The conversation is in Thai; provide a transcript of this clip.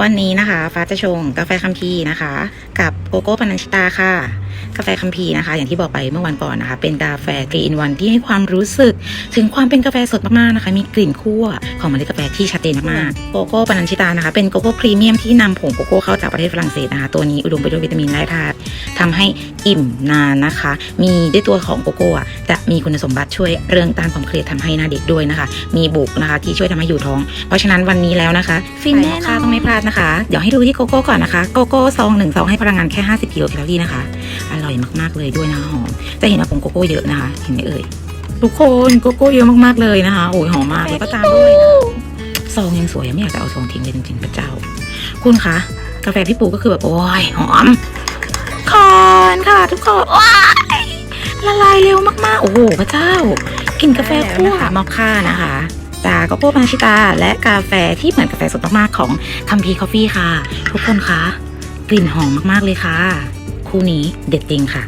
วันนี้นะคะ ฟ้าจะชงกาแฟคัมพีนะคะ กับโกโก้ปานันชิตาค่ะ กาแฟคัมพีนะคะ อย่างที่บอกไปเมื่อวันก่อนนะคะ เป็นกาแฟกรีนวันที่ให้ความรู้สึก ถึงความเป็นกาแฟสดมากๆนะคะ มีกลิ่นคั่วของเมล็ดกาแฟที่ชัดเจนมากๆโกโก้ปานันชิตานะคะ เป็นโกโก้พรีเมียมที่นำผงโกโก้เข้าจากประเทศฝรั่งเศสนะคะ ตัวนี้อุดมไปด้วยวิตามินและธาตุ ทำให้อิ่มนานนะคะ มีด้วยตัวของโกโก้อะจะมีคุณสมบัติช่วยเรื่องต้านความเครียดทำให้หน้าเด็กด้วยนะคะ มีบุกนะคะที่ช่วยทำให้อยู่ท้อง เพราะฉะนั้นวันนี้แล้วนะคะ ฟินแน่ค่ะต้องไม่พลาดนะคะ เดี๋ยวให้ดูที่โกโก้ก่อนนะคะโกโก้ซองหนึ่งซองให้พลังงานแค่ 50กิโลแคลอรี่นะคะ อร่อยมากๆเลยด้วยนะคะหอมจะเห็นว่าผงโกโก้เยอะนะคะ เห็นไหมเอ่ยทุกคนโกโก้เยอะมากๆเลยนะคะโอ้ยหอมมากแล้วก็ตามด้วยนะซองยังสวยยังไม่อยากจะเอาซองทิ้งเลยจริงๆพระเจ้า คุณคะกาแฟพี่ปูก็คือแบบโอ้ยหอม คอนค่ะทุกคนว้ายละลายเร็วมากๆ โอ้โหพระเจ้ากลิ่นกาแฟคั่วมอคค่านะคะจากโกโก้ปานาชิตา และกาแฟที่เหมือนกาแฟสดมากๆ ของคัมพีคอฟฟี่ค่ะ ทุกคนคะกลิ่นหอมมากๆเลยค่ะ คู่นี้เด็ดจริงค่ะ